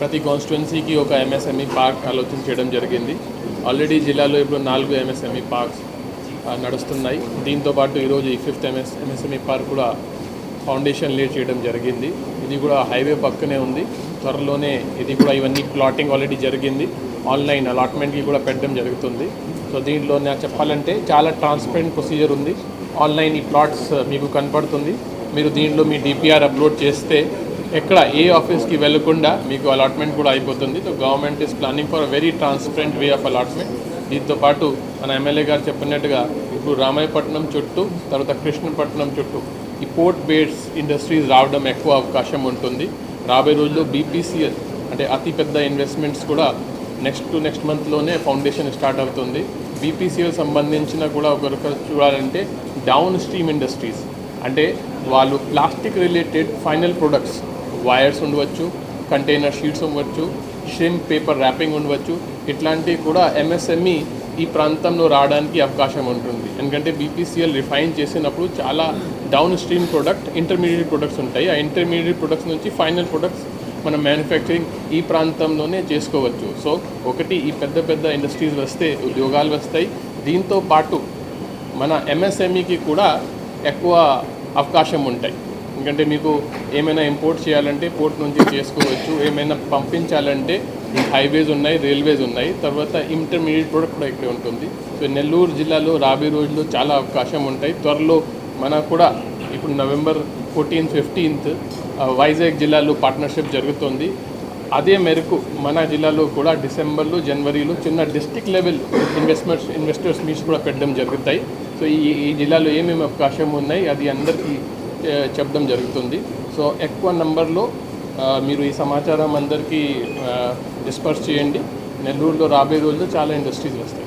ప్రతి కాన్స్టిట్యున్సీకి ఒక ఎంఎస్ఎంఈ పార్క్ ఆలోచన చేయడం జరిగింది. ఆల్రెడీ జిల్లాలో ఇప్పుడు నాలుగు ఎంఎస్ఎంఈ పార్క్స్ నడుస్తున్నాయి. దీంతో పాటు ఈరోజు ఈ ఫిఫ్త్ ఎంఎస్ ఎంఎస్ఎంఈ పార్క్ కూడా ఫౌండేషన్ లే చేయడం జరిగింది. ఇది కూడా హైవే పక్కనే ఉంది. త్వరలోనే ఇది కూడా ఇవన్నీ ప్లాటింగ్ ఆల్రెడీ జరిగింది. ఆన్లైన్ అలాట్మెంట్కి కూడా పెట్టడం జరుగుతుంది. సో దీంట్లో నాకు చెప్పాలంటే చాలా ట్రాన్స్పరెంట్ ప్రొసీజర్ ఉంది. ఆన్లైన్ ఈ ప్లాట్స్ మీకు కనపడుతుంది. మీరు దీంట్లో మీ డిపిఆర్ అప్లోడ్ చేస్తే ఎక్కడ ఏ ఆఫీస్కి వెళ్ళకుండా మీకు అలాట్మెంట్ కూడా అయిపోతుంది. So government is planning for very transparent way of allotment. దీంతో పాటు మన ఎమ్మెల్యే గారు చెప్పినట్టుగా ఇప్పుడు రామాయపట్నం చుట్టూ తర్వాత కృష్ణపట్నం చుట్టూ ఈ పోర్ట్ బేస్డ్ ఇండస్ట్రీస్ రావడం ఎక్కువ అవకాశం ఉంటుంది. రాబోయే రోజుల్లో బీపీసీఎల్ అంటే అతిపెద్ద ఇన్వెస్ట్మెంట్స్ కూడా నెక్స్ట్ టు నెక్స్ట్ మంత్లోనే ఫౌండేషన్ స్టార్ట్ అవుతుంది. బీపీసీఎల్ సంబంధించిన కూడా ఒకరికి చూడాలంటే డౌన్ స్ట్రీమ్ ఇండస్ట్రీస్ అంటే వాళ్ళు plastic related final products wires ఉండవచ్చు కంటైనర్ షీట్స్ ఉండవచ్చు షిమ్ పేపర్ ర్యాపింగ్ ఉండవచ్చు. ఇట్లాంటివి కూడా ఎంఎస్ఎంఈ ఈ ప్రాంతంలో రావడానికి అవకాశం ఉంటుంది. ఎందుకంటే బీపీసీఎల్ రిఫైన్ చేసినప్పుడు చాలా down stream product intermediate products ఉంటాయి. ఆ ఇంటర్మీడియట్ ప్రొడక్ట్స్ నుంచి ఫైనల్ ప్రొడక్ట్స్ మనం మ్యానుఫ్యాక్చరింగ్ ఈ ప్రాంతంలోనే చేసుకోవచ్చు. సో ఒకటి ఈ పెద్ద పెద్ద ఇండస్ట్రీస్ వస్తే ఉద్యోగాలు వస్తాయి. దీంతో పాటు మన ఎంఎస్ఎంఈకి కూడా ఎక్కువ అవకాశం ఉంటాయి. ఎందుకంటే మీకు ఏమైనా ఇంపోర్ట్ చేయాలంటే పోర్ట్ నుంచి చేసుకోవచ్చు ఏమైనా పంపించాలంటే హైవేస్ ఉన్నాయి రైల్వేస్ ఉన్నాయి. తర్వాత ఇంటర్మీడియట్ ప్రొడక్ట్ కూడా ఇక్కడ ఉంటుంది. సో నెల్లూరు జిల్లాలో రాబోయే రోజుల్లో చాలా అవకాశం ఉంటాయి. త్వరలో మనకు కూడా ఇప్పుడు నవంబర్ ఫోర్టీన్త్ ఫిఫ్టీన్త్ వైజాగ్ జిల్లాలో పార్ట్నర్షిప్ జరుగుతుంది. అదే మేరకు మన జిల్లాలో కూడా డిసెంబర్లో జనవరిలో చిన్న district level investments investors meets కూడా పెట్టడం జరుగుతాయి. సో ఈ ఈ జిల్లాలో ఏమేమి అవకాశం ఉన్నాయి అది అందరికీ చెప్పడం జరుగుతుంది. సో ఎక్కువ నంబర్లో మీరు ఈ సమాచారం అందరికీ డిస్పర్స్ చేయండి. నెల్లూరులో రాబోయే రోజుల్లో చాలా ఇండస్ట్రీస్ వస్తాయి.